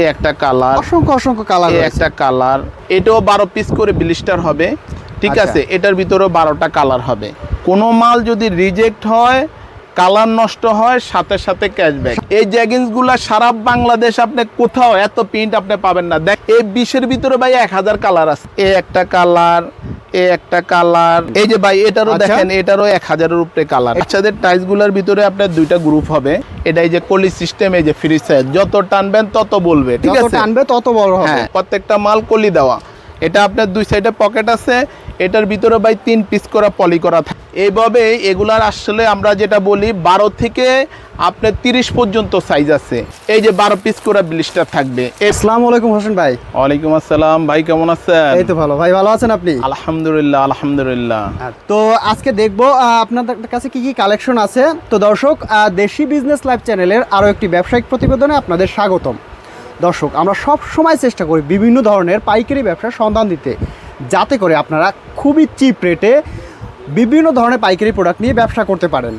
এ একটা কালার অসংখ্য অসংখ্য কালার একটা কালার। এটাও বারো পিস করে ব্লিস্টার হবে। ঠিক আচ্ছা। আছে এটার ভিতরেও বারোটা কালার হবে। কোনো মাল যদি রিজেক্ট হয় কালার নষ্ট হয় সাথে সাথে ক্যাশব্যাক এই জ্যাগিন্সগুলা সারা বাংলাদেশ আপনি কোথাও এত প্রিন্ট আপনি পাবেন না। দেখ এই বিশের ভিতরে ভাই এক হাজার কালার আছে। এ একটা কালার এ একটা কালার। এই যে ভাই এটারও আচ্ছা। দেখেন এটারও এক হাজারের উপরে কালার। বাচ্চাদের টাইলসগুলার ভিতরে আপনার দুইটা গ্রুপ হবে। এটা এই যে কলি সিস্টেম এই যে ফ্রি সাইজ যত টানবেন তত বলবে ঠিক আছে? টানবে তত বড় হবে। হ্যাঁ প্রত্যেকটা মাল কলি দেওয়া। এটা আপনার দুই সাইডে পকেট আছে এটার ভিতরে ভাই তিন পিস করা পলি করা থাকে। এইভাবে এগুলার আসলে আমরা যেটা বলি বারো থেকে আপনার তিরিশ পর্যন্ত সাইজ আছে। এই যে বারো পিস করে ব্লিস্টার থাকবে। আসসালামু আলাইকুম হোসেন ভাই। ওয়ালাইকুম আসসালাম। ভাই কেমন আছেন? এই তো ভালো। ভাই ভালো আছেন আপনি? আলহামদুলিল্লাহ আলহামদুলিল্লাহ। তো আজকে দেখব আপনাদের কাছে কি কি কালেকশন আছে। তো দর্শক দেশি বিজনেস লাইভ চ্যানেলের আরও একটি ব্যবসায়িক প্রতিবেদনে আপনাদের স্বাগতম। দর্শক আমরা সব সময় চেষ্টা করি বিভিন্ন ধরনের পাইকারি ব্যবসার সন্ধান দিতে। যাতে করে আপনারা খুবই চিপ রেটে বিভিন্ন ধরনের পাইকারি প্রোডাক্ট নিয়ে ব্যবসা করতে পারেন।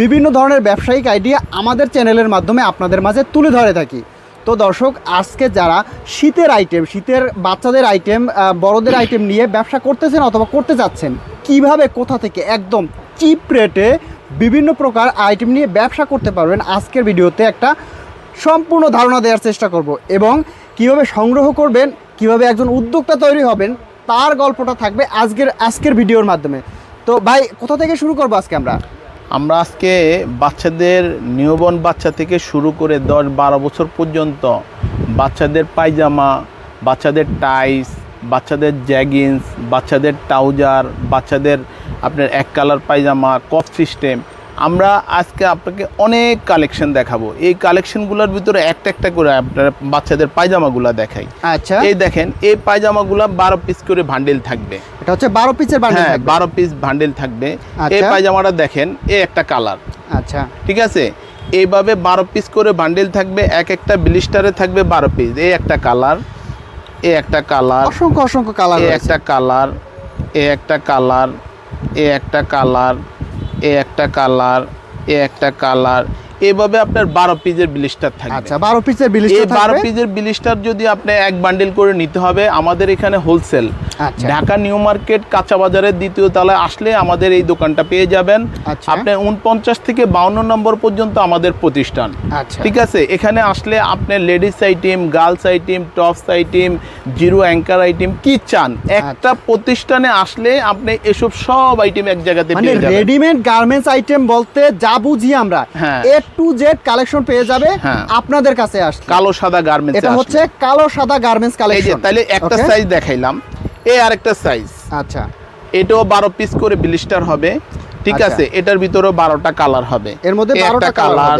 বিভিন্ন ধরনের ব্যবসায়িক আইডিয়া আমাদের চ্যানেলের মাধ্যমে আপনাদের মাঝে তুলে ধরে থাকি। তো দর্শক, আজকে যারা শীতের আইটেম শীতের বাচ্চাদের আইটেম বড়দের আইটেম নিয়ে ব্যবসা করতেছেন অথবা করতে যাচ্ছেন, কীভাবে, কোথা থেকে একদম চিপ রেটে বিভিন্ন প্রকার আইটেম নিয়ে ব্যবসা করতে পারবেন, আজকের ভিডিওতে একটা সম্পূর্ণ ধারণা দেওয়ার চেষ্টা করব এবং কীভাবে সংগ্রহ করবেন, কীভাবে একজন উদ্যোক্তা তৈরি হবেন তার গল্পটা থাকবে আজকের আজকের ভিডিওর মাধ্যমে। তো ভাই, কোথা থেকে শুরু করব আজকে আমরা? আমরা আজকে বাচ্চাদের নিউবর্ন বাচ্চা থেকে শুরু করে দশ বারো বছর পর্যন্ত বাচ্চাদের পায়জামা, বাচ্চাদের টাইস, বাচ্চাদের জ্যাগিন্স, বাচ্চাদের ট্রাউজার, বাচ্চাদের আপনার এক কালার পায়জামা, কফ সিস্টেম আমরা আজকে আপনাকে অনেক কালেকশন দেখাবো। এই কালেকশনগুলোর ভিতরে একটা একটা করে আপনার বাচ্চাদের পায়জামাগুলো দেখাই। আচ্ছা। এই দেখেন এই পায়জামাগুলো বারো পিস করে বান্ডেল থাকবে। এটা হচ্ছে বারো পিসের বান্ডেল হ্যাঁ। বারো পিস বান্ডেল থাকবে। এই আচ্ছা। পায়জামাটা দেখেন এ একটা কালার আচ্ছা। ঠিক আছে? এইভাবে বারো পিস করে বান্ডেল থাকবে এক একটা ব্লিস্টারে থাকবে বারো পিস এই একটা কালার এ একটা কালার অসংখ্য অসংখ্য কালার একটা কালার এ একটা কালার এ একটা কালার এ একটা কালার এ একটা কালার এভাবে আপনার বারো পিসের ব্লিস্টার থাকবে। আচ্ছা বারো পিসের এই বারো পিসের ব্লিস্টার যদি আপনি এক বান্ডেল করে নিতে হবে আমাদের এখানে হোলসেল আচ্ছা। ঢাকা নিউ মার্কেট কাঁচা বাজারের দ্বিতীয় তলায় আসলে আমাদের এই দোকানটা পেয়ে যাবেন। আচ্ছা। আপনার উনপঞ্চাশ থেকে বাউন্ন নম্বর পর্যন্ত আমাদের প্রতিষ্ঠান। আচ্ছা। ঠিক আছে? এখানে আসলে আপনি ladies item girls item tops item zero anchor item কি চান? একটা প্রতিষ্ঠানে আসলে আপনি এসব সব আইটেম এক জায়গাতে পেয়ে যাবেন। রেডিমেড গার্মেন্টস আইটেম বলতে যা বুঝি আমরা হ্যাঁ। এ টু জেড কালেকশন পেয়ে যাবে হ্যাঁ। আপনাদের কাছে আসলে কালো সাদা গার্মেন্টস এটা হচ্ছে কালো সাদা গার্মেন্টস এই যে কালেকশন তাহলে একটা সাইজ দেখাইলাম। এই আরেকটা সাইজ আচ্ছা। এটাও বারো পিস করে ব্লিস্টার হবে। ঠিক আচ্ছা। আছে এটার ভিতরেও বারোটা কালার হবে। এর মধ্যে এ 12টা একটা কালার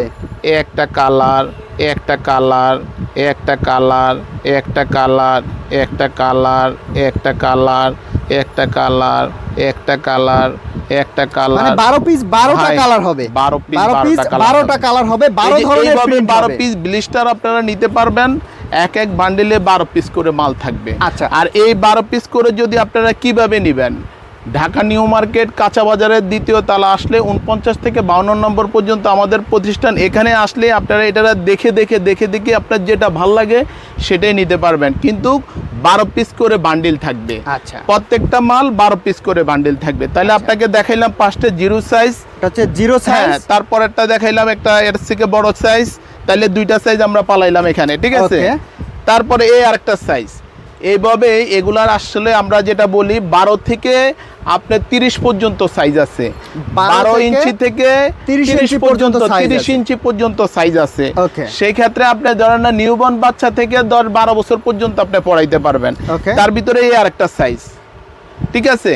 এ একটা কালার একটা কালার এ একটা কালার এ একটা কালার এ একটা কালার একটা কালার একটা কালার একটা কালার। মানে কালার বারো পিস বারোটা ভাই, কালার হবে। 12 piece, বারো পিস 12টা colour বারোটা কালার হবে বারো এই যে ধরনের এইভাবে প্রিন্ট বারো হবে। পিস ব্লিস্টার আপনারা নিতে পারবেন। এক এক বান্ডিলে বারো পিস করে মাল থাকবে। আচ্ছা। আর এই বারো পিস করে যদি আপনারা কীভাবে নেবেন? ঢাকা নিউ মার্কেট কাঁচা বাজারের দ্বিতীয় তালা আসলে উনপঞ্চাশ থেকে বাউন্ন নম্বর পর্যন্ত আমাদের প্রতিষ্ঠান। এখানে আসলে আপনারা এটা দেখে দেখে দেখে দেখে আপনার যেটা ভালো লাগে সেটাই নিতে পারবেন। কিন্তু বারো পিস করে বান্ডিল থাকবে। আচ্ছা। প্রত্যেকটা মাল বারো পিস করে বান্ডিল থাকবে। তাহলে আপনাকে দেখাইলাম পাঁচটা জিরো সাইজ হচ্ছে জিরো হ্যাঁ সাইজ তারপরেরটা দেখাইলাম একটা এর থেকে বড় সাইজ তাহলে দুইটা সাইজ আমরা পালাইলাম এখানে ঠিক আছে? তারপরে এই আরেকটা সাইজ এইভাবে এগুলার আসলে আমরা যেটা বলি বারো থেকে আপনার তিরিশ পর্যন্ত সাইজ আছে। বারো ইঞ্চি থেকে তিরিশ ইঞ্চি পর্যন্ত তিরিশ ইঞ্চি পর্যন্ত সাইজ আছে। সেই ক্ষেত্রে আপনি ধরেন না নিউবর্ন বাচ্চা থেকে দশ বারো বছর পর্যন্ত আপনি পড়াইতে পারবেন। তার ভিতরে এই আর একটা সাইজ ঠিক আছে?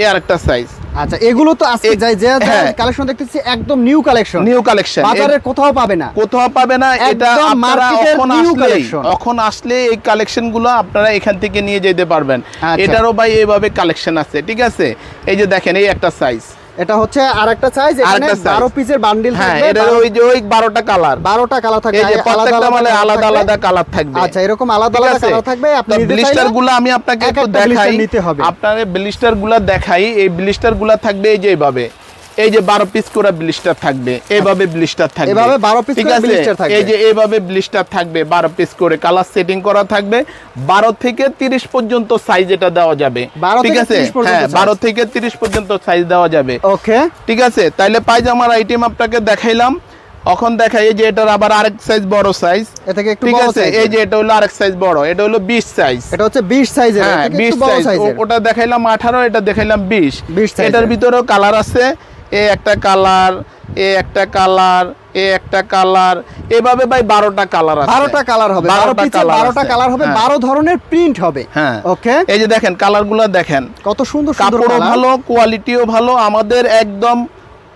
এই আরেকটা সাইজ আচ্ছা এগুলো তো আজকে যাই যে হ্যাঁ। কালেকশন দেখতেছি একদম নিউ কালেকশন নিউ কালেকশন বাজারে কোথাও পাবে না। কোথাও পাবে না এটা আপনারা এখন আসলে এখন আসলে এই কালেকশনগুলো আপনারা এখান থেকে নিয়ে যেতে পারবেন। আচ্ছা। এটারও ভাই এইভাবে কালেকশন আছে ঠিক আছে? এই যে দেখেন এই একটা সাইজ এটা হচ্ছে আরেকটা সাইজ এখানে আরেকটা size। বারো পিসের বান্ডিল হ্যাঁ থাকবে এটার ওই যে ওই বারোটা কালার বারোটা কালার থাকবে এই আলাদা প্রত্যেকটা মানে আলাদা আলাদা কালার থাকবে। আচ্ছা এরকম আলাদা আলাদা কালার থাকবে আপনি ব্লিস্টারগুলো আমি আপনাকে একটু দেখাই। নিতে হবে। আপনার ব্লিস্টারগুলো দেখাই এই ব্লিস্টারগুলো থাকবে এই যে এইভাবে। এই যে বারো পিস করে ব্লিস্টার থাকবে এইভাবে ব্লিস্টার থাকবে। এভাবে 12 piece ঠিক করে আছে? থাকবে। এই যে এইভাবে ব্লিস্টার থাকবে বারো পিস করে কালার সেটিং করা থাকবে। বারো থেকে তিরিশ পর্যন্ত সাইজ এটা দেওয়া যাবে। ঠিক আছে? হ্যাঁ size। বারো থেকে তিরিশ পর্যন্ত সাইজ দেওয়া যাবে। ওকে ঠিক আছে? তাইলে পায়জামার আইটেম আপনাকে দেখাইলাম। এখন দেখাই এই যে এটার আবার আরেক সাইজ বড় সাইজ এ একটু ঠিক বড় আছে? এই যে এটা হলো আরেক সাইজ বড়। এটা হলো বিশ সাইজ এটা হচ্ছে 20 সাইজের হ্যাঁ এটা থেকে বিশ একটু বড় সাইজ ওটা দেখাইলাম আঠারো এটা দেখাইলাম বিশ। 20 size এটার ভিতরেও কালার আছে। এ একটা কালার এ একটা কালার এ একটা কালার। এভাবে ভাই বারোটা কালার আছে। 12টা কালার হবে। বারোটা পিসে colour 12টা আছে। কালার হবে বারো ধরনের প্রিন্ট হবে। হ্যাঁ। ওকে এই যে দেখেন কালারগুলো দেখেন। কত সুন্দর সুন্দর কাপড়ও ভালো কোয়ালিটিও ভালো আমাদের একদম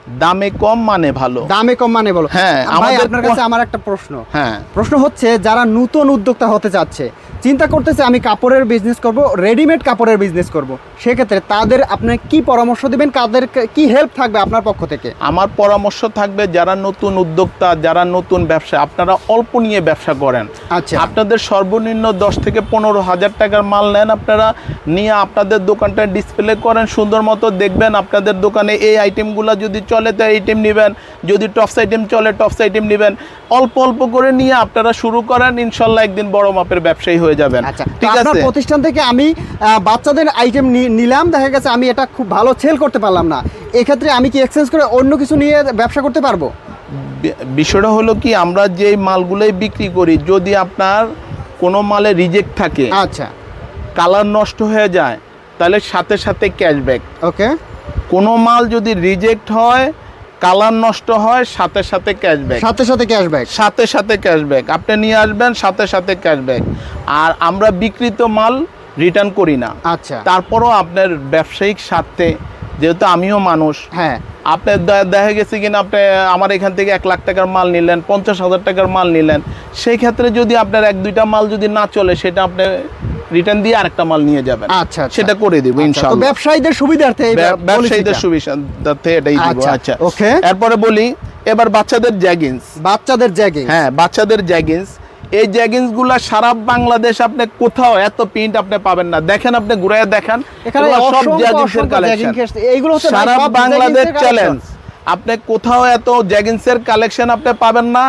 দামে কম মানে ভালো। দামে কম মানে বলো। হ্যাঁ, ভাই আপনার কাছে আমার একটা প্রশ্ন। হ্যাঁ। প্রশ্ন হচ্ছে যারা নতুন উদ্যোক্তা হতে চাচ্ছে চিন্তা করতেছে আমি কাপড়ের বিজনেস করব রেডিমেড কাপড়ের বিজনেস করব। সেক্ষেত্রে তাদের আপনি কি পরামর্শ দিবেন? কাদের কি হেল্প থাকবে আপনার পক্ষ থেকে? আমার পরামর্শ থাকবে যারা নতুন উদ্যোক্তা যারা নতুন ব্যবসা আপনারা অল্প নিয়ে ব্যবসা করেন। আচ্ছা। আপনাদের সর্বনিম্ন দশ থেকে পনেরো হাজার টাকার মাল নেন আপনারা নিয়ে আপনাদের দোকানটা ডিসপ্লে করেন সুন্দর মতো দেখবেন আপনাদের দোকানে এই আইটেমগুলো যদি চলে তো আইটেম নেবেন। যদি টপস আইটেম চলে টপস আইটেম নেবেন। অল্প অল্প করে নিয়ে আপনারা শুরু করেন ইনশাল্লাহ একদিন বড় মাপের ব্যবসায়ী হয়ে যাবেন। আচ্ছা ঠিক আছে? প্রতিষ্ঠান থেকে আমি বাচ্চাদের আইটেম নিলাম দেখা গেছে আমি এটা খুব ভালো সেল করতে পারলাম না। এক্ষেত্রে আমি কি এক্সচেঞ্জ করে অন্য কিছু নিয়ে ব্যবসা করতে পারব? বিষয়টা হলো কি আমরা যেই মালগুলোই বিক্রি করি যদি আপনার কোনো মালে রিজেক্ট থাকে আচ্ছা। কালার নষ্ট হয়ে যায় তাহলে সাথে সাথে ক্যাশব্যাক ওকে কোনো মাল যদি রিজেক্ট হয় কালার নষ্ট হয় সাথে সাথে ক্যাশব্যাক সাথে সাথে ক্যাশব্যাক সাথে সাথে ক্যাশব্যাক আপনি নিয়ে আসবেন সাথে সাথে ক্যাশব্যাক আর আমরা বিক্রিত মাল রিটার্ন করি না। আচ্ছা। তারপরও আপনার ব্যবসায়িক স্বার্থে যেহেতু আমিও মানুষ হ্যাঁ। আপনার দেখা গেছে কিনা আপনি আমার এখান থেকে এক লাখ টাকার মাল নিলেন পঞ্চাশ হাজার টাকার মাল নিলেন। সেই ক্ষেত্রে যদি আপনার এক দুইটা মাল যদি না চলে সেটা আপনি রিটার্ন দিয়ে আরেকটা মাল নিয়ে যাবেন। আচ্ছা আচ্ছা। সেটা করে দিব আচ্ছা, ইনশাআল্লাহ। ব্যবসায়ীদের সুবিধার্থে ব্যবসায়ীদের সুবিধার্থে এটাই দিব আচ্ছা, আচ্ছা। okay. এরপরে বলি এবার বাচ্চাদের জ্যাগিন্স বাচ্চাদের জ্যাগিং হ্যাঁ বাচ্চাদের জ্যাগিন্স এই জ্যাগিন্সগুলা সারা বাংলাদেশ আপনি কোথাও এত প্রিন্ট আপনি পাবেন না। দেখেন আপনি ঘুরে দেখেন এখানে সব জ্যাগিন্সের কালেকশন এইগুলো হচ্ছে সারা বাংলাদেশ চ্যালেঞ্জ আপনি কোথাও এত জ্যাগিন্সের কালেকশন আপনি পাবেন না।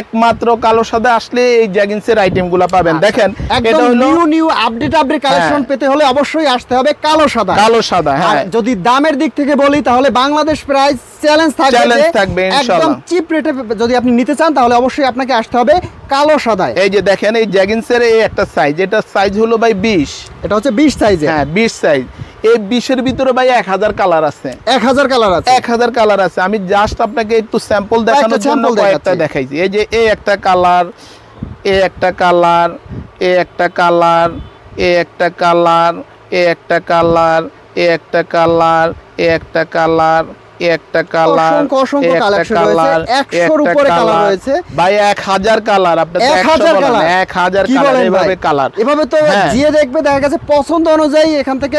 একমাত্র কালো সাদে আসলে এই জ্যাগিন্সের আইটেমগুলো পাবেন। দেখেন এটা আচ্ছা, একদম হলো new new update update collection. পেতে হলে অবশ্যই আসতে হবে কালো সাদা। কালো সাদা হ্যাঁ। যদি দামের দিক থেকে বলি তাহলে বাংলাদেশ প্রাইস চ্যালেঞ্জ থাকবে যে থাকবে, একদম চিপ রেটে যদি আপনি নিতে চান তাহলে অবশ্যই আপনাকে আসতে হবে কালো সাদায়। এই যে দেখেন এই জ্যাগিন্সের এই একটা সাইজ এটা সাইজ হলো ভাই বিশ। এটা হচ্ছে বিশ সাইজে হ্যাঁ বিশ সাইজ এই বিশের ভিতরে ভাই এক হাজার কালার আছে। এক হাজার কালার আছে। এক হাজার কালার আছে। আমি জাস্ট আপনাকে একটু স্যাম্পল দেখানোর জন্য কয়েকটা দেখাইছি। এই যে এই একটা কালার এ একটা কালার এ একটা কালার এ একটা কালার এ একটা কালার এ একটা কালার এ একটা কালার একটা কালার অসংখ্য অসংখ্য collection রয়েছে, 100 উপরে colour রয়েছে। ভাই এক হাজার কালার আপনি কালার এক হাজার কি কালার এভাবে কালার এভাবে তো হ্যাঁ। জিয়ে দেখবে দেখা গেছে পছন্দ অনুযায়ী এখান থেকে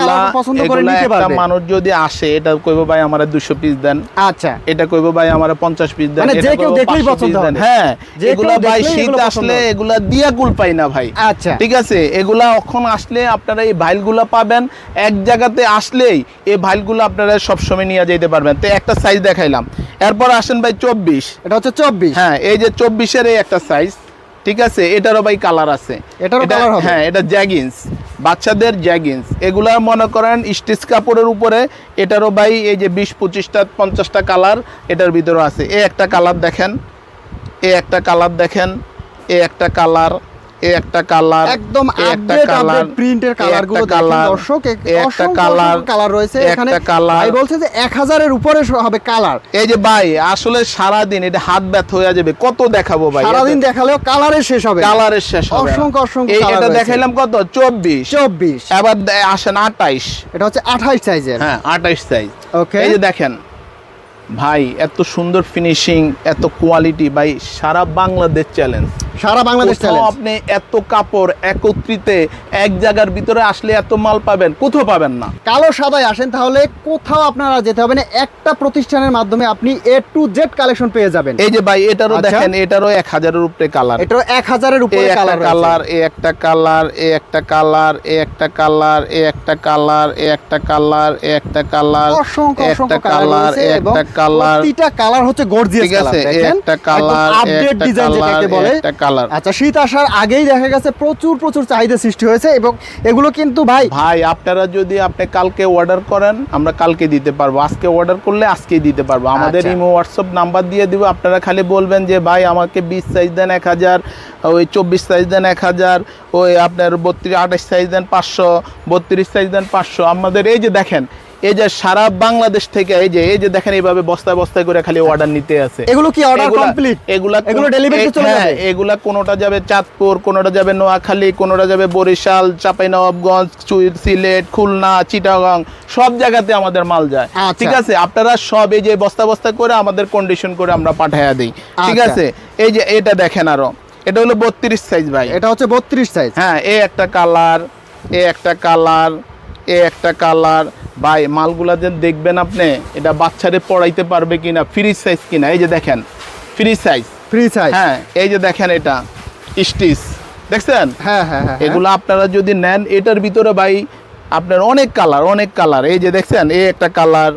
কালার পছন্দ করে নিতে একটা পারবে। মানুষ যদি আসে এটা কইবো ভাই আমার দুশো পিস দেন। আচ্ছা। এটা কইবো ভাই আমার পঞ্চাশ পিস দেন। মানে যে কেউ দেখলেই পছন্দ হবে। হ্যাঁ এগুলা ভাই শীত আসলে এগুলা দিয়া কুল পাই না ভাই। আচ্ছা। ঠিক আছে? এগুলা এখন আসলে আপনারা এই ভাইলগুলা পাবেন। এক জায়গাতে আসলেই এই ভাইলগুলো আপনারা সবসময় নিয়ে যেতে পারবেন। তো একটা সাইজ দেখাইলাম। এরপর আসেন ভাই চব্বিশ। এটা হচ্ছে চব্বিশ? হ্যাঁ এই যে চব্বিশের এই একটা সাইজ ঠিক আছে? এটারও ভাই কালার আছে? হ্যাঁ এটা জ্যাগিন্স বাচ্চাদের জ্যাগিন্স এগুলা মনে করেন স্টিচ কাপড়ের উপরে এটারও ভাই এই যে বিশ পঁচিশটা পঞ্চাশটা কালার এটার ভিতরে আছে। এ একটা কালার দেখেন এ একটা কালার দেখেন এ একটা কালার একটা কালার একদম একটা কালার প্রিন্টের এ কালার দর্শক একটা কালার কালার রয়েছে। এখানে কালার ভাই বলছে যে এক হাজারের উপরে হবে কালার এই যে ভাই আসলে সারাদিন এটা হাত ব্যথ হয়ে যাবে। কত দেখাবো ভাই সারাদিন দেখালেও কালারের শেষ হবে কালারের শেষ হবে অসংখ্য অসংখ্য এই- এটা দেখাইলাম কত? চব্বিশ। চব্বিশ। এবার দে- আসেন আঠাইশ। এটা হচ্ছে আঠাইশ সাইজের হ্যাঁ আঠাইশ সাইজ ওকে এই যে দেখেন ভাই এত সুন্দর ফিনিশিং এত কোয়ালিটি ভাই সারা বাংলাদেশ চ্যালেঞ্জ সারা বাংলাদেশ চ্যালেঞ্জ আপনি এত কাপড় একত্রিতে এক জায়গার ভিতরে আসলে এত মাল পাবেন কোথাও পাবেন না। কালো সাদায় আসেন তাহলে কোথাও আপনারা যেতে হবে না একটা প্রতিষ্ঠানের মাধ্যমে আপনি এ টু জেড কালেকশন পেয়ে যাবেন। এই যে ভাই এটারও আচ্ছা। দেখেন এটারও এক হাজারের উপরে কালার এটা এক হাজারের উপরে কালার কালার এই একটা কালার এ একটা কালার এ একটা কালার এই একটা কালার এই একটা কালার এই একটা কালার অসংখ্য একটা কালার এবং একটা কালার। প্রতিটা কালার হচ্ছে গর্জিয়াস কালার দেখেন? একটা কালার আপডেট ডিজাইন যেটাকে বলে। একটা কালার। আচ্ছা শীত আসার আগেই দেখা গেছে প্রচুর প্রচুর চাহিদা সৃষ্টি হয়েছে এবং এগুলো কিন্তু ভাই ভাই আপনারা যদি আপনি কালকে অর্ডার করেন আমরা কালকে দিতে পারব। আজকে অর্ডার করলে আজকেই দিতে পারব। আমাদের আচ্ছা। ইমো হোয়াটসঅ্যাপ নাম্বার দিয়ে দিব। আপনারা খালি বলবেন যে ভাই আমাকে বিশ সাইজ দেন এক হাজার ওই চব্বিশ সাইজ দেন এক হাজার ওই আপনার বত্রিশ আঠাশ সাইজ দেন পাঁচশো বত্রিশ সাইজ দেন পাঁচশো। আমাদের এই যে দেখেন এই যে সারা বাংলাদেশ থেকে এই যে এই যে দেখেন এইভাবে বস্তায় বস্তায় করে খালি অর্ডার নিতে আছে। এগুলো কি অর্ডার কমপ্লিট এগুলা এগুলো তে চলে হ্যাঁ, যাবে? এগুলা কোনোটা যাবে চাঁদপুর কোনোটা যাবে নোয়াখালী কোনোটা যাবে বরিশাল চাঁপাইনবাবগঞ্জ সিলেট খুলনা চিটাগাং সব জায়গাতে আমাদের মাল যায়। আচ্ছা। ঠিক আছে? আপনারা সব এই যে বস্তা বস্তা করে আমাদের কন্ডিশন করে আমরা পাঠাইয়া দিই। ঠিক আচ্ছা। আছে? এই যে এটা দেখেন আরও। এটা হলো বত্রিশ সাইজ ভাই। এটা হচ্ছে বত্রিশ সাইজ হ্যাঁ এ একটা কালার এ একটা কালার এ একটা কালার। ভাই মালগুলা যে দেখবেন আপনি এটা বাচ্চারে পড়াইতে পারবে কিনা ফ্রি সাইজ কিনা। এই যে দেখেন ফ্রি সাইজ ফ্রি সাইজ হ্যাঁ এই যে দেখেন এটা স্টিচ দেখছেন? হ্যাঁ হ্যাঁ হ্যাঁ। এগুলো আপনারা যদি নেন এটার ভিতরে ভাই আপনার অনেক কালার অনেক কালার। এই যে দেখছেন এ একটা কালার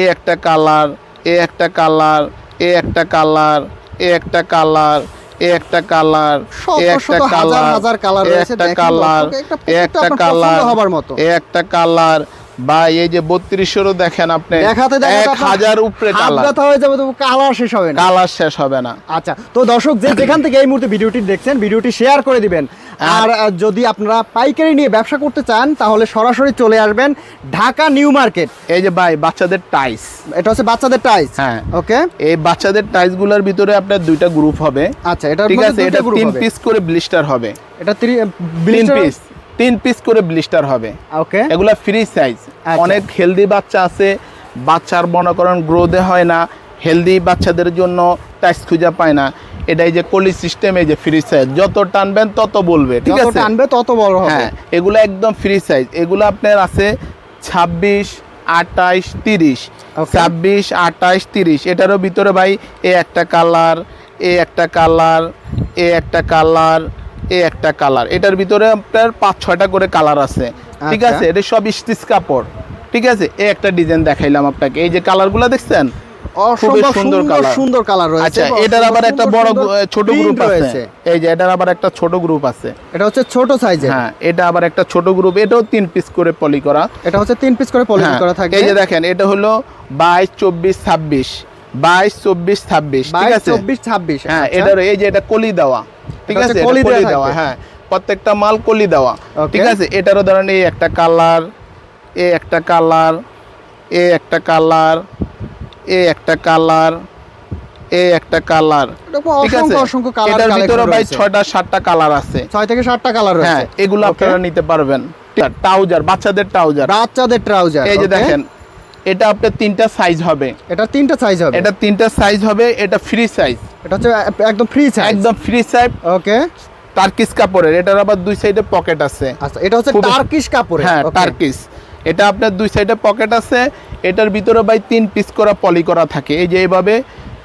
এ একটা কালার এ একটা কালার এ একটা কালার এ একটা কালার একটা কালার একটা কালার হাজার কালার রয়েছে। একটা কালার একটা কালার হবার মতো। একটা কালার বা এই যে বত্রিশেরও দেখেন আপনি দেখাতে এক হাজার উপরে কালার হয়ে যাবে কালার শেষ হবে না কালার শেষ হবে না আচ্ছা তো দর্শক যে যেখান থেকে এই মুহূর্তে ভিডিওটি দেখছেন ভিডিওটি শেয়ার করে দিবেন আর যদি আপনারা পাইকারি নিয়ে ব্যবসা করতে চান তাহলে সরাসরি চলে আসবেন ঢাকা নিউ মার্কেট। এই যে ভাই বাচ্চাদের টাইস এটা হচ্ছে বাচ্চাদের টাইস হ্যাঁ। ওকে এই বাচ্চাদের টাইসগুলার ভিতরে আপনার দুইটা গ্রুপ হবে। আচ্ছা এটা ঠিক আছে এটা তিন পিস করে ব্লিস্টার হবে। এটা ত্রি- তিন পিস তিন পিস করে ব্লিস্টার হবে। ওকে এগুলা ফ্রি সাইজ আচ্ছা। অনেক হেলদি বাচ্চা আছে। বাচ্চার মনে করেন গ্রোথে হয় না। হেলদি বাচ্চাদের জন্য টাইস খুঁজে পায় না। এটাই যে কলি সিস্টেম এই যে ফ্রি সাইজ যত টানবেন তত বলবে ঠিক আছে টানবে তত বড় হবে। হ্যাঁ এগুলো একদম ফ্রি সাইজ এগুলো আপনার আছে ছাব্বিশ আটাইশ তিরিশ। ছাব্বিশ আটাইশ তিরিশ। এটারও ভিতরে ভাই এ একটা কালার এ একটা কালার এ একটা কালার এ একটা কালার এটার ভিতরে আপনার পাঁচ ছয়টা করে কালার আছে। ঠিক আচ্ছা। আছে? এটা সব স্টিচ কাপড়। ঠিক আছে? এ একটা ডিজাইন দেখাইলাম আপনাকে। এই যে কালারগুলো দেখছেন? অসম্ভব সুন্দর সুন্দর কালার সুন্দর কালার রয়েছে আচ্ছা এটার আবার একটা বড় ছোট গ্রুপ আছে। এই যে এটার আবার একটা ছোট গ্রুপ আছে। এটা হচ্ছে ছোট হ্যাঁ এটা আবার একটা ছোট গ্রুপ এটাও তিন পিস করে পলি করা। এটা হচ্ছে তিন পিস করে পলিশ হ্যাঁ, করা থাকবে এই যে দেখেন এটা হলো বাইশ চব্বিশ ছাব্বিশ। বাইশ চব্বিশ ছাব্বিশ ঠিক আছে? চব্বিশ ছাব্বিশ হ্যাঁ আচ্ছা। এটার এই যে এটা কলি দেওয়া ঠিক আছে? কলি দেওয়া হ্যাঁ প্রত্যেকটা মাল কলি দেওয়া ঠিক আছে? এটারও ধরেন এই একটা কালার এ একটা কালার এ একটা কালার এ একটা কালার এ একটা কালার। ঠিক আছে? অসংখ্য অসংখ্য কালার এটার ভিতরে ভাই ছয়টা সাতটা কালার আছে। ছয় থেকে সাতটা কালার হ্যাঁ এগুলো আপনারা নিতে পারবেন। ট্রাউজার বাচ্চাদের ট্রাউজার। বাচ্চাদের ট্রাউজার এই যে দেখেন এটা আপনার তিনটা সাইজ হবে। এটা তিনটা সাইজ হবে। এটা তিনটা সাইজ হবে এটা ফ্রি সাইজ এটা হচ্ছে একদম ফ্রি সাইজ একদম ফ্রি সাইজ ওকে টার্কিস কাপড়ের এটার আবার দুই সাইডে পকেট আছে। আচ্ছা এটা হচ্ছে টার্কিশ কাপড় হ্যাঁ টার্কিস এটা আপনার দুই সাইডে পকেট আছে এটার ভিতরে ভাই তিন পিস করা পলি করা থাকে। এই যে এইভাবে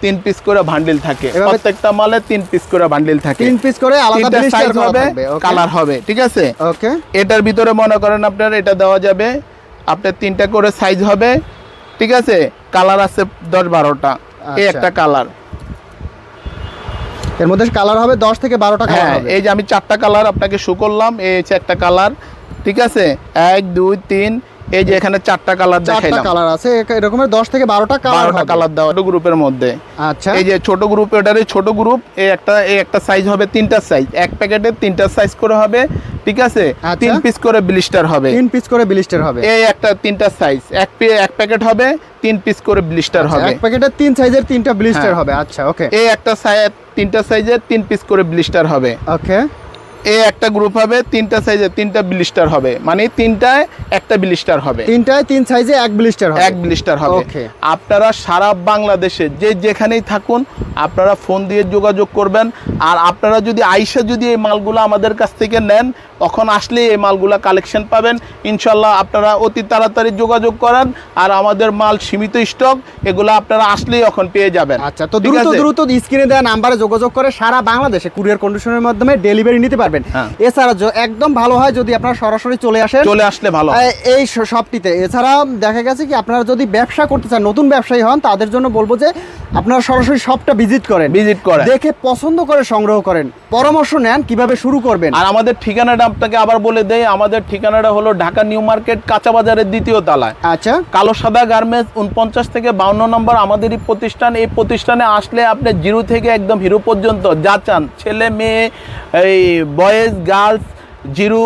তিন পিস করে বান্ডিল থাকে। প্রত্যেকটা মালে তিন পিস করে বান্ডিল থাকে। তিন পিস করে আলাদা সাইজ হবে কালার হবে ঠিক আছে? ওকে এটার ভিতরে মনে করেন আপনার এটা দেওয়া যাবে আপনার তিনটা করে সাইজ হবে ঠিক আছে? কালার আছে দশ বারোটা। এই আচ্ছা। একটা কালারের মধ্যে কালার হবে 10 থেকে 12টা কালার হ্যাঁ এই যে আমি চারটা কালার আপনাকে শো করলাম এই হচ্ছে একটা কালার ঠিক আছে? এক দুই তিন এই যে এখানে চারটা কালার দেখাইলাম। কালার আছে এ- এরকমের 10 থেকে 12টা কালার বারোটা হবে। কালার দেওয়া ছোট গ্রুপের মধ্যে। আচ্ছা। এই যে ছোট গ্রুপ এটারে ছোট গ্রুপ এই একটা এই একটা সাইজ হবে তিনটা সাইজ এক প্যাকেটে তিনটা সাইজ করে হবে ঠিক আছে? আচ্ছা। তিন পিস করে ব্লিস্টার হবে। তিন পিস করে ব্লিস্টার হবে। এই একটা তিনটা সাইজ এক পে- এক প্যাকেট হবে তিন পিস করে ব্লিস্টার আচ্ছা, হবে। এক প্যাকেটে তিন সাইজের তিনটা ব্লিস্টার হ্যাঁ। হবে। আচ্ছা ওকে এই একটা সাইজ তিনটা সাইজের তিন পিস করে ব্লিস্টার হবে। ওকে এ একটা গ্রুপ হবে তিনটা সাইজে তিনটা ব্লিস্টার হবে। মানে তিনটায় একটা ব্লিস্টার হবে। তিনটায় তিন সাইজে এক ব্লিস্টার হবে। এক ব্লিস্টার হবে. আপনারা সারা বাংলাদেশে যে যেখানেই থাকুন আপনারা ফোন দিয়ে যোগাযোগ করবেন। আর আপনারা যদি আইসা যদি এই মালগুলো আমাদের কাছ থেকে নেন তখন আসলে এই মালগুলা কালেকশন পাবেন। ইনশাল্লাহ আপনারা অতি তাড়াতাড়ি যোগাযোগ করেন। আর আমাদের মাল সীমিত স্টক এগুলো আপনারা আসলেই এখন পেয়ে যাবেন। আচ্ছা তো দ্রুত দ্রুত স্ক্রিনে দেওয়া নাম্বারে যোগাযোগ করে সারা বাংলাদেশে কুরিয়ার কন্ডিশনের মাধ্যমে ডেলিভারি নিতে পারবেন। হ্যাঁ। এছাড়া একদম ভালো হয় যদি আপনারা সরাসরি চলে আসেন। চলে আসলে ভালো এই- এই স- শপটিতে। এছাড়া দেখা গেছে কি আপনারা যদি ব্যবসা করতে চান নতুন ব্যবসায়ী হন তাদের জন্য বলব যে আপনারা সরাসরি শপটা ভিজিট করেন। ভিজিট করে দেখে পছন্দ করে সংগ্রহ করেন। পরামর্শ নেন কীভাবে শুরু করবেন। আর আমাদের ঠিকানাটা আপনাকে আবার বলে দেই আমাদের ঠিকানাটা হলো ঢাকা নিউ মার্কেট কাঁচা বাজারের দ্বিতীয় তলায়। আচ্ছা। কালো সাদা গার্মেন্টস উনপঞ্চাশ থেকে বাউন্ন নম্বর আমাদেরই প্রতিষ্ঠান। এই প্রতিষ্ঠানে আসলে আপনি জিরো থেকে একদম হিরো পর্যন্ত যা চান ছেলে মেয়ে এই বয়েজ গার্লস জিরো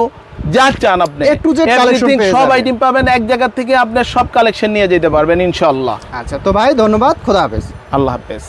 যা চান আপনি। একটু যে পেয়ে সব আইটেম পাবেন। এক জায়গা থেকে আপনি সব কালেকশন নিয়ে যেতে পারবেন ইনশাআল্লাহ। আচ্ছা তো ভাই ধন্যবাদ। খোদা হাফেজ। আল্লাহ হাফেজ।